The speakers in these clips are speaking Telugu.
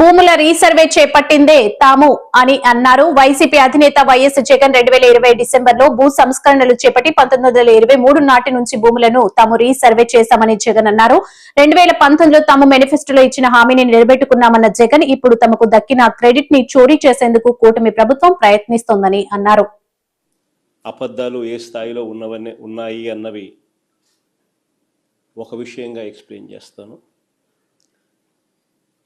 భూముల రీసర్వే చేపట్టిందే తాము అని అన్నారు. వైసీపీ అధినేత వైఎస్ జగన్ రెండు వేల ఇరవై డిసెంబర్లో భూ సంస్కరణలు చేపట్టి పంతొమ్మిది వందల ఇరవై మూడు నాటి నుంచి భూములను తాము రీసర్వే చేశామని జగన్ అన్నారు. రెండు వేల పంతొమ్మిదిలో తాము మేనిఫెస్టోలో ఇచ్చిన హామీని నిలబెట్టుకున్నామన్న జగన్ ఇప్పుడు తమకు దక్కిన క్రెడిట్ని చోరీ చేసేందుకు కూటమి ప్రభుత్వం ప్రయత్నిస్తోందని అన్నారు. అబద్ధాలు ఏ స్థాయిలో ఉన్నవన్నీ ఉన్నాయి అన్నవి ఒక విషయంగా ఎక్స్ప్లెయిన్ చేస్తాను.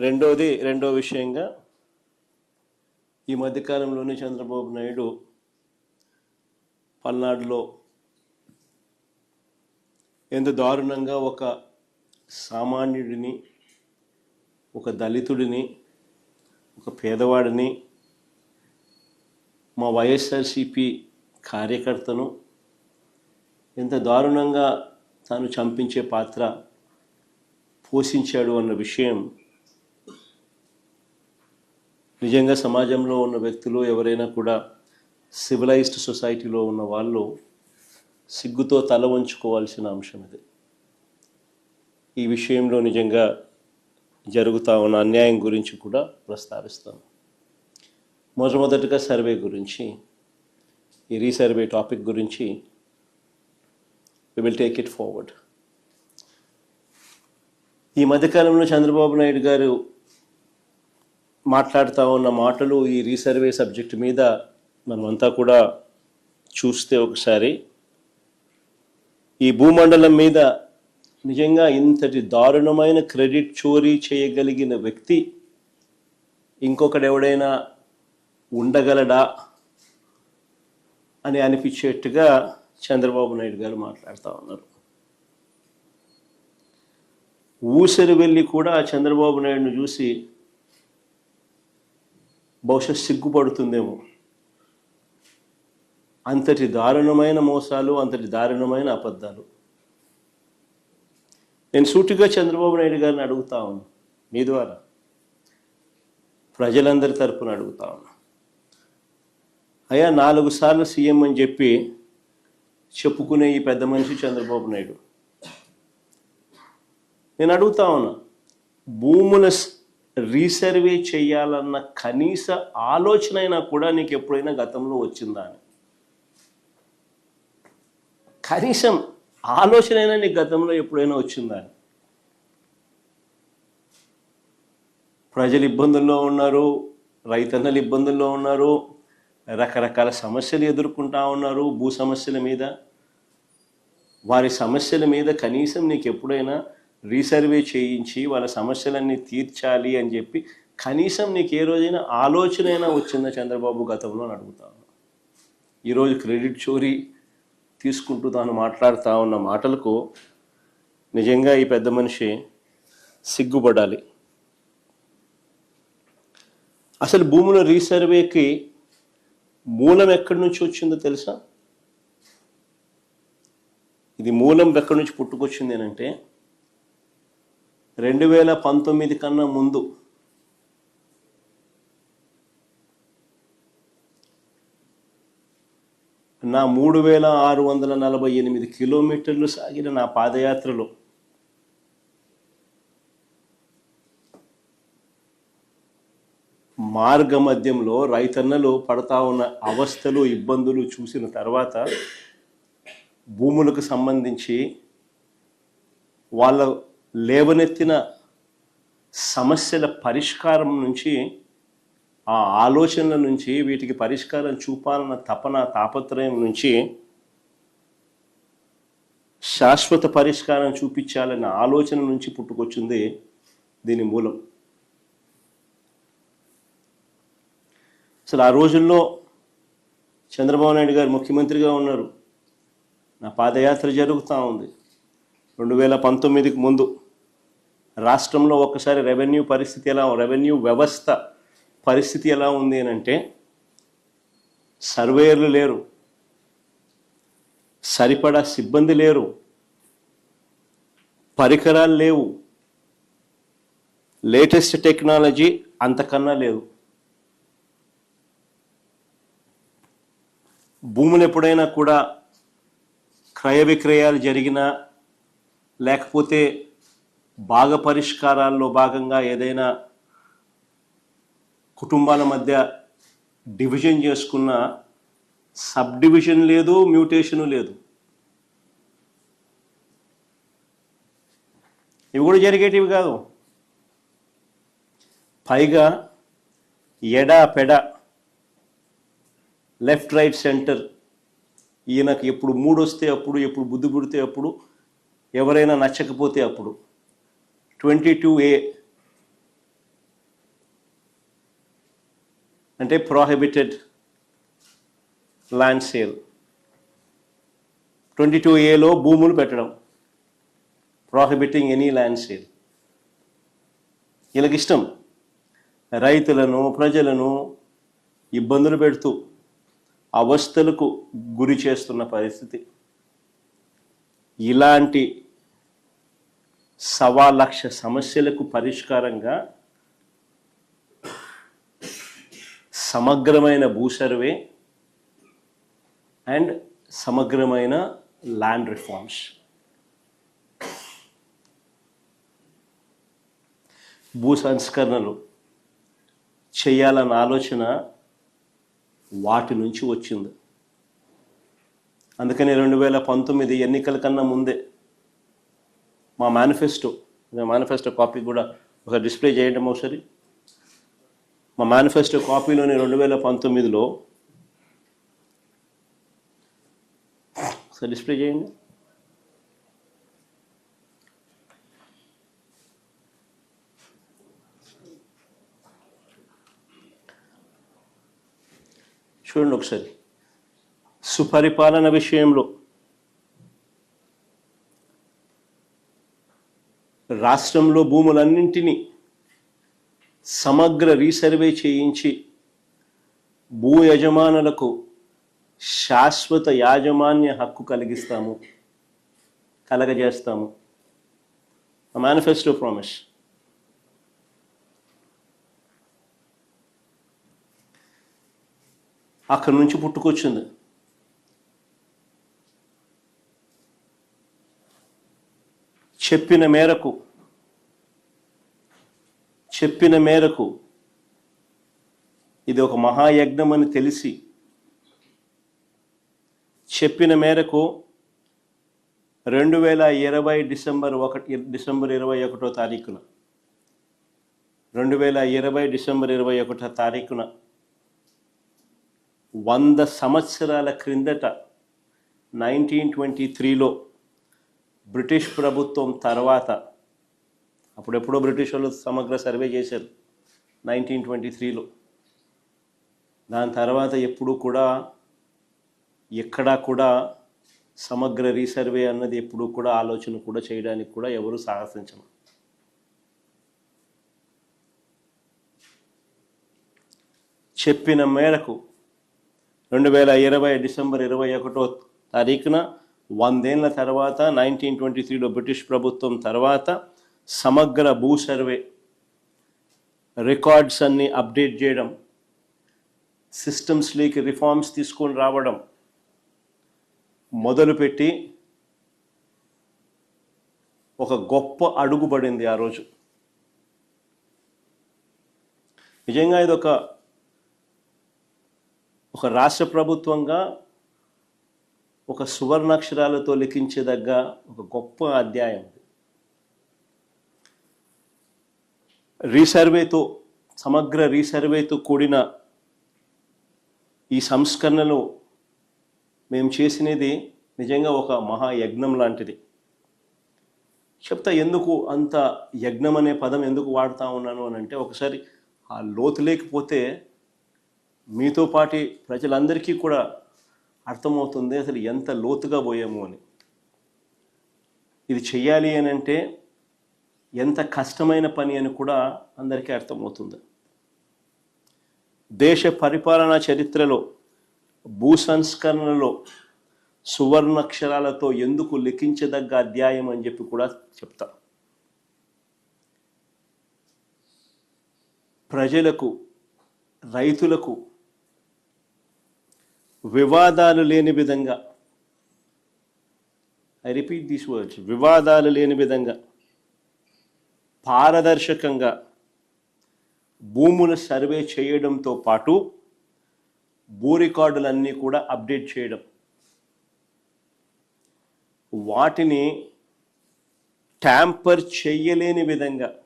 రెండోది రెండో విషయంగా ఈ మధ్యకాలంలోనే చంద్రబాబు నాయుడు పల్నాడులో ఎంత దారుణంగా ఒక సామాన్యుడిని ఒక దళితుడిని ఒక పేదవాడిని మా వైఎస్ఆర్సిపి కార్యకర్తను ఎంత దారుణంగా తాను చంపించే పాత్ర పోషించాడు అన్న విషయం నిజంగా సమాజంలో ఉన్న వ్యక్తులు ఎవరైనా కూడా సివిలైజ్డ్ సొసైటీలో ఉన్న వాళ్ళు సిగ్గుతో తల వంచుకోవాల్సిన అంశం ఇది. ఈ విషయంలో నిజంగా జరుగుతా ఉన్న అన్యాయం గురించి కూడా ప్రస్తావిస్తాను మొట్టమొదటిగా సర్వే గురించి ఈ రీసర్వే టాపిక్ గురించి we will take it forward ఈ మధ్యకాలంలో చంద్రబాబు నాయుడు గారు మాట్లాడుతూ ఉన్న మాటలు ఈ రీసర్వే సబ్జెక్ట్ మీద మనమంతా కూడా చూస్తే ఒకసారి. ఈ భూమండలం మీద నిజంగా ఇంతటి దారుణమైన క్రెడిట్ చోరీ చేయగలిగిన వ్యక్తి ఇంకొకడెవడైనా ఉండగలడా అని అనిపించేట్టుగా చంద్రబాబు నాయుడు గారు మాట్లాడుతూ ఉన్నారు. ఊసరి వెళ్ళి కూడా చంద్రబాబు నాయుడును చూసి బహుశా సిగ్గుపడుతుందేమో. అంతటి దారుణమైన మోసాలు అంతటి దారుణమైన అబద్ధాలు. నేను సూటిగా చంద్రబాబు నాయుడు గారిని అడుగుతా ఉన్నా మీ ద్వారా. ప్రజలందరి తరపున అడుగుతా ఉన్నా. అయ్యా నాలుగు సార్లు సీఎం అని చెప్పి చెప్పుకునే ఈ పెద్ద మనిషి చంద్రబాబు నాయుడు. నేను అడుగుతా ఉన్నా భూముల రీసర్వే చేయాలన్న కనీస ఆలోచన అయినా కూడా నీకు ఎప్పుడైనా గతంలో వచ్చిందా అని? కనీసం ఆలోచన అయినా నీకు గతంలో ఎప్పుడైనా వచ్చిందా అని? ప్రజలు ఇబ్బందుల్లో ఉన్నారు రైతన్నలు ఇబ్బందుల్లో ఉన్నారు రకరకాల సమస్యలు ఎదుర్కొంటా ఉన్నారు భూ సమస్యల మీద. వారి సమస్యల మీద కనీసం నీకు ఎప్పుడైనా రీసర్వే చేయించి వాళ్ళ సమస్యలన్నీ తీర్చాలి అని చెప్పి కనీసం నీకు ఏ రోజైనా ఆలోచన అయినా వచ్చిందా చంద్రబాబు గతంలో అని అడుగుతాను ఈరోజు క్రెడిట్ చోరీ తీసుకుంటూ తాను మాట్లాడుతూ ఉన్న మాటలకు నిజంగా ఈ పెద్ద మనిషి సిగ్గుపడాలి. అసలు భూముల రీసర్వేకి మూలం ఎక్కడి నుంచి వచ్చిందో తెలుసా? ఇది మూలం ఎక్కడి నుంచి పుట్టుకొచ్చింది అంటే రెండు వేల పంతొమ్మిది కన్నా ముందు. నా మూడు వేల ఆరు వందల నలభై ఎనిమిది కిలోమీటర్లు సాగిన నా పాదయాత్రలో మార్గ మధ్యంలో రైతన్నలు పడతా ఉన్న అవస్థలు ఇబ్బందులు చూసిన తర్వాత భూములకు సంబంధించి వాళ్ళ లేవనెత్తిన సమస్యల పరిష్కారం నుంచి ఆ ఆలోచనల నుంచి వీటికి పరిష్కారం చూపాలన్న తపన తాపత్రయం నుంచి శాశ్వత పరిష్కారం చూపించాలన్న ఆలోచన నుంచి పుట్టుకొచ్చింది దీని మూలం. అసలు ఆ రోజుల్లో చంద్రబాబు నాయుడు గారు ముఖ్యమంత్రిగా ఉన్నారు. నా పాదయాత్ర జరుగుతూ ఉంది. రెండు వేల పంతొమ్మిదికి ముందు రాష్ట్రంలో ఒక్కసారి రెవెన్యూ పరిస్థితి ఎలా రెవెన్యూ వ్యవస్థ పరిస్థితి ఎలా ఉంది అని అంటే సర్వేయర్లు లేరు సరిపడా సిబ్బంది లేరు పరికరాలు లేవు లేటెస్ట్ టెక్నాలజీ అంతకన్నా లేదు. భూములు ఎప్పుడైనా కూడా క్రయ విక్రయాలు జరిగినా లేకపోతే భాగ పరిష్కారాల్లో భాగంగా ఏదైనా కుటుంబాల మధ్య డివిజన్ చేసుకున్న సబ్ డివిజన్ లేదు మ్యూటేషను లేదు. ఇవి కూడా జరిగేటివి కాదు. పైగా ఎడా పెడ లెఫ్ట్ రైట్ సెంటర్ ఈయనకు ఎప్పుడు మూడు వస్తే అప్పుడు ఎప్పుడు బుద్ధి పుడితే అప్పుడు ఎవరైనా నచ్చకపోతే అప్పుడు. Twenty two A. అంటే prohibited land sale twenty two ఏలో భూములు పెట్టడం. ప్రోహిబిటింగ్ ఎనీ ల్యాండ్ సేల్ వీళ్ళకి ఇష్టం రైతులను ప్రజలను ఇబ్బందులు పెడుతూ అవస్థలకు గురి చేస్తున్న పరిస్థితి. ఇలాంటి సవా లక్ష సమస్యలకు పరిష్కారంగా సమగ్రమైన భూ సర్వే అండ్ సమగ్రమైన ల్యాండ్ రిఫార్మ్స్. భూ సంస్కరణలు చేయాలన్న ఆలోచన వాటి నుంచి వచ్చింది. అందుకని రెండు వేల పంతొమ్మిది ఎన్నికల కన్నా ముందే మా మేనిఫెస్టో మేనిఫెస్టో కాపీ కూడా ఒక డిస్ప్లే చేయడం ఒకసారి మా మేనిఫెస్టో కాపీలోని రెండు వేల పంతొమ్మిదిలో ఒకసారి డిస్ప్లే చేయండి. చూడండి ఒకసారి. సుపరిపాలన విషయంలో. రాష్ట్రంలో భూములన్నింటినీ సమగ్ర రీసర్వే చేయించి భూ యజమానులకు శాశ్వత యాజమాన్య హక్కు కలిగిస్తాము కలగజేస్తాము. మేనిఫెస్టో ప్రామిస్ అక్కడి నుంచి పుట్టుకొచ్చింది. చెప్పిన మేరకు చెప్పిన మేరకు ఇది ఒక మహాయజ్ఞం అని తెలిసి చెప్పిన మేరకు రెండు వేల ఇరవై డిసెంబర్ ఒకటి డిసెంబర్ ఇరవై ఒకటో తారీఖున రెండు వేల ఇరవై డిసెంబర్ ఇరవై ఒకటో తారీఖున వంద సంవత్సరాల క్రిందట నైన్టీన్ ట్వంటీ త్రీలో బ్రిటిష్ ప్రభుత్వం తర్వాత అప్పుడెప్పుడో బ్రిటిష్ వాళ్ళు సమగ్ర సర్వే చేశారు నైన్టీన్ ట్వంటీ త్రీలో. దాని తర్వాత ఎప్పుడు కూడా ఎక్కడా కూడా సమగ్ర రీసర్వే అన్నది ఎప్పుడు కూడా ఆలోచన కూడా చేయడానికి కూడా ఎవరు సాహసించరు. చెప్పిన మేరకు రెండు వేల ఇరవై డిసెంబర్ ఇరవై ఒకటో తారీఖున వందేళ్ళ తర్వాత నైన్టీన్ ట్వంటీ త్రీలో బ్రిటిష్ ప్రభుత్వం తర్వాత సమగ్ర భూ సర్వే రికార్డ్స్ అన్ని అప్డేట్ చేయడం సిస్టమ్స్లోకి రిఫార్మ్స్ తీసుకొని రావడం మొదలుపెట్టి ఒక గొప్ప అడుగుబడింది ఆ రోజు. నిజంగా ఇది ఒక ఒక రాష్ట్ర ప్రభుత్వంగా ఒక సువర్ణాక్షరాలతో లిఖించదగ్గ ఒక గొప్ప అధ్యాయం. రీసర్వేతో సమగ్ర రీసర్వేతో కూడిన ఈ సంస్కరణలు మేము చేసినది నిజంగా ఒక మహాయజ్ఞం లాంటిది. చెప్తా ఎందుకు అంత యజ్ఞం అనే పదం ఎందుకు వాడుతూ ఉన్నాను అని అంటే ఒకసారి ఆ లోతు లేకపోతే మీతో పాటి ప్రజలందరికీ కూడా అర్థమవుతుంది అసలు ఎంత లోతుగా పోయాము అని. ఇది చెయ్యాలి అని అంటే ఎంత కష్టమైన పని అని కూడా అందరికీ అర్థమవుతుంది. దేశ పరిపాలనా చరిత్రలో భూ సంస్కరణలో సువర్ణక్షరాలతో ఎందుకు లిఖించదగ్గ అధ్యాయం అని చెప్పి కూడా చెప్తా. ప్రజలకు రైతులకు వివాదాలు లేని విధంగా. ఐ రిపీట్ దీస్ వర్డ్స్ వివాదాలు లేని విధంగా. పారదర్శకంగా భూముల సర్వే చేయడంతో పాటు భూ రికార్డులన్నీ కూడా అప్డేట్ చేయడం. వాటిని ట్యాంపర్ చేయలేని విధంగా.